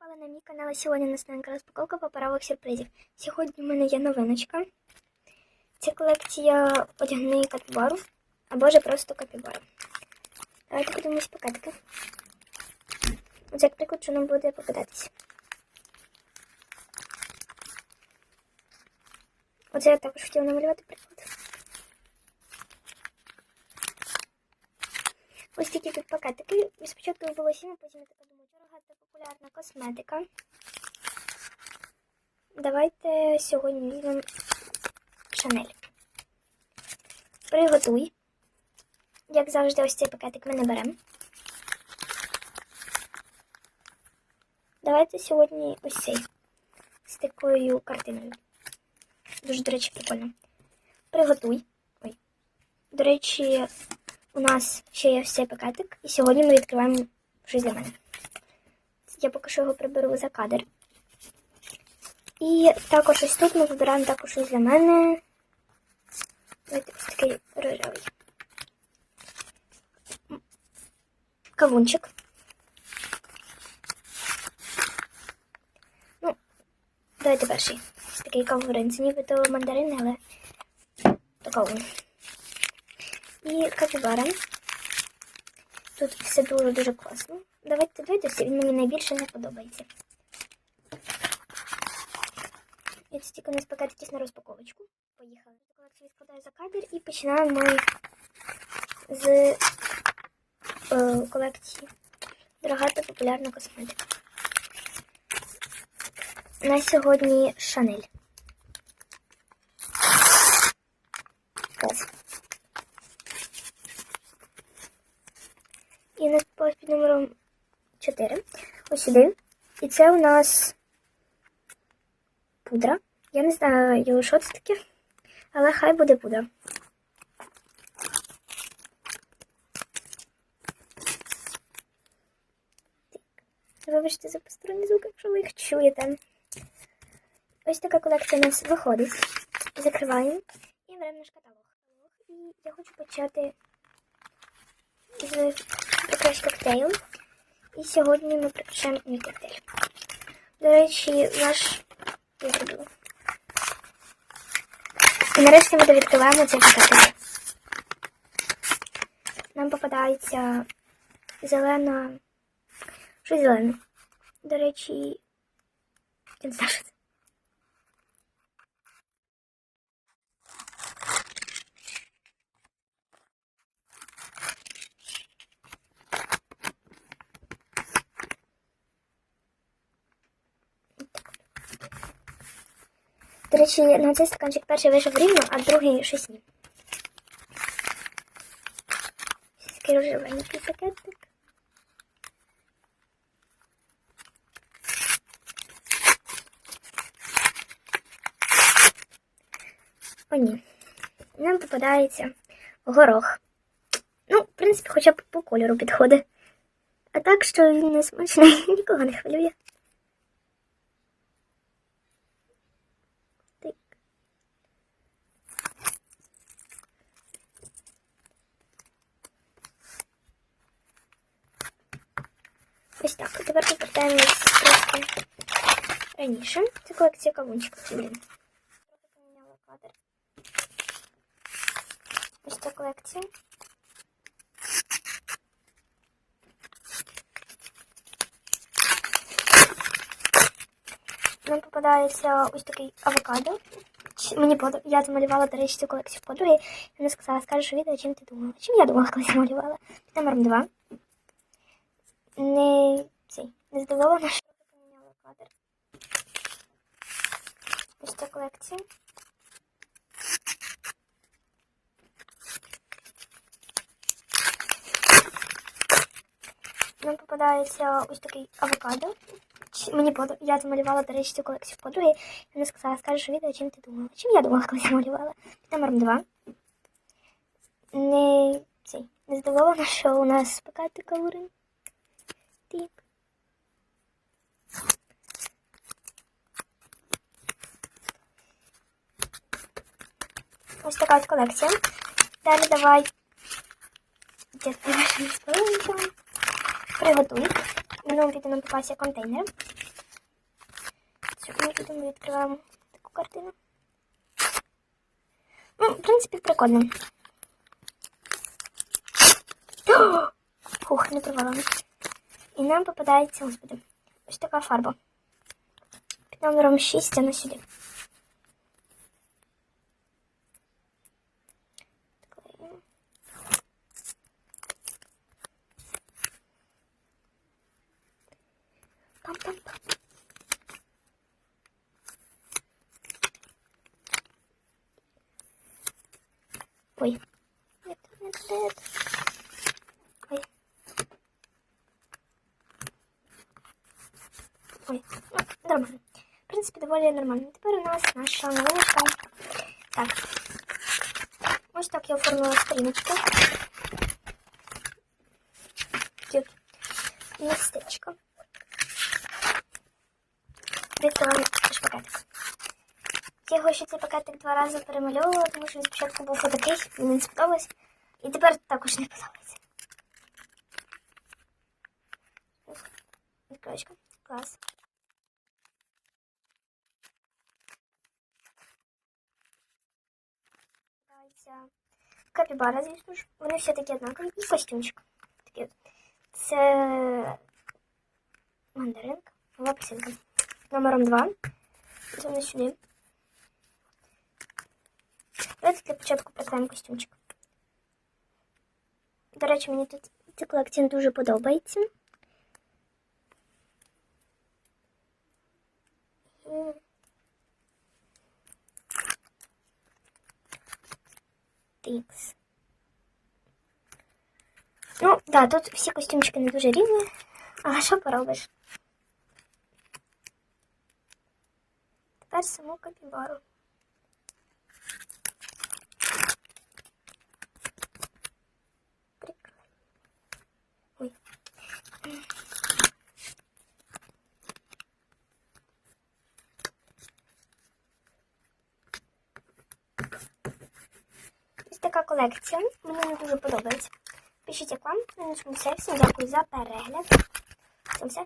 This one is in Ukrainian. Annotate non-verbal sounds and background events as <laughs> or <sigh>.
попали на мій канал. і Сьогодні у нас новенька розпаковка паперових сюрпризів. Сьогодні в мене є новиночка. Це колекція одягни капібару, або ж просто капібару. Давайте подивимось пакетики. Оце як приклад, що нам буде попадатися. Оце я також хотіла намалювати приклад. Ось такі тут пакетики. І спочатку було сім, а потім я така популярна косметика. Давайте сьогодні візьмемо Шанель. Приготуй. Як завжди, ось цей пакетик ми не беремо. Давайте сьогодні ось цей з такою картиною. Дуже, до речі, прикольно. Приготуй. Ой. До речі, у нас ще є ось цей пакетик, і сьогодні ми відкриваємо щось для мене. Я поки що його приберу за кадр. І також ось тут ми вибираємо також щось для мене. Ось такий рожевий. Кавунчик. Ну, давайте перший. Ось такий кавун. Це нібито мандарин, але то кавун. І капібара. Тут все дуже-дуже класно. Давайте дивитися, він мені найбільше не подобається. І це тільки у нас пакетики на розпаковочку. Поїхали. Колекцію відкладаю за кадр і починаємо ми з е, колекції Дорога та популярна косметика. На сьогодні Шанель. Клас. І у нас по під номером 4. Ось сюди. І це у нас пудра. Я не знаю, що це таке, але хай буде пудра. Вибачте за посторонні звуки, якщо ви їх чуєте. Ось така колекція у нас виходить. Закриваємо і беремо наш каталог. І я хочу почати з прикрась коктейлю. І сьогодні ми прикрашаємо мій коктейль. До речі, наш я. І нарешті ми довідкриваємо цей пакетик. Нам попадається зелена. Щось зелене. До речі, я не що це. До речі, на цей стаканчик перший вийшов рівно, а другий щось ні. Ось Такий рожевенький пакетик. О, ні. Нам попадається горох. Ну, в принципі, хоча б по кольору підходить. А так, що він не смачний, <laughs> нікого не хвилює. Ось так. А тепер повертаємось трошки раніше. Це колекція кавунчиків. Блін. Поміняла кадр. Ось ця колекція. Нам попадається ось такий авокадо. Мені подо... Я замалювала, до речі, цю колекцію подруги. І вона сказала, скажеш відео, чим ти думала. Чим я думала, коли замалювала? Під номером 2. Не цей. Не здивована, що я поміняла кадр. Ось ця колекція. Нам попадається ось такий авокадо. Мені подо... Я замалювала, до речі, цю колекцію подруги. І вона сказала, скажеш у відео, чим ти думала. Чим я думала, <laughs> коли замалювала? Під номером 2. Не цей. Не здивована, що у нас пакети калорин. Тік. Ось така от колекція. Далі давай. Приготуй. минулому відео нам попався контейнер. Цього відео ми відкриваємо таку картину. Ну, в принципі, прикольно. <gasps> Фух, не провалено. І нам попадається, господи, ось така фарба. Під номером 6 вона сюди. Ой. Нет, нет, нет. Ой. Ой, ну, нормально. В принципі, доволі нормально. Тепер у нас наша новинка. Так. Ось так я оформила сторіночку. Тут містечко. Відкриваємо наш пакетик. Я ще цей пакетик два рази перемальовувала, тому що він спочатку був отакий, мені не сподобалось. І тепер також не подобається. Відкривочка. Клас. Називається Капібара, звісно ж. Вони всі такі однакові. І костюмчик. Такий. Це мандаринка. Або апельсинка. Номером 2. Це сюди. Давайте для початку приклеїмо костюмчик. До речі, мені тут ця колекція дуже подобається. Тикс. Ну, да, тут всі костюмчики не дуже рівні. А що поробиш? Тепер саму капібару. Прикольно. Ой. Ось така колекція. Мені не дуже подобається. Пишіть, як вам. На цьому все. Дякую за перегляд. Всім все.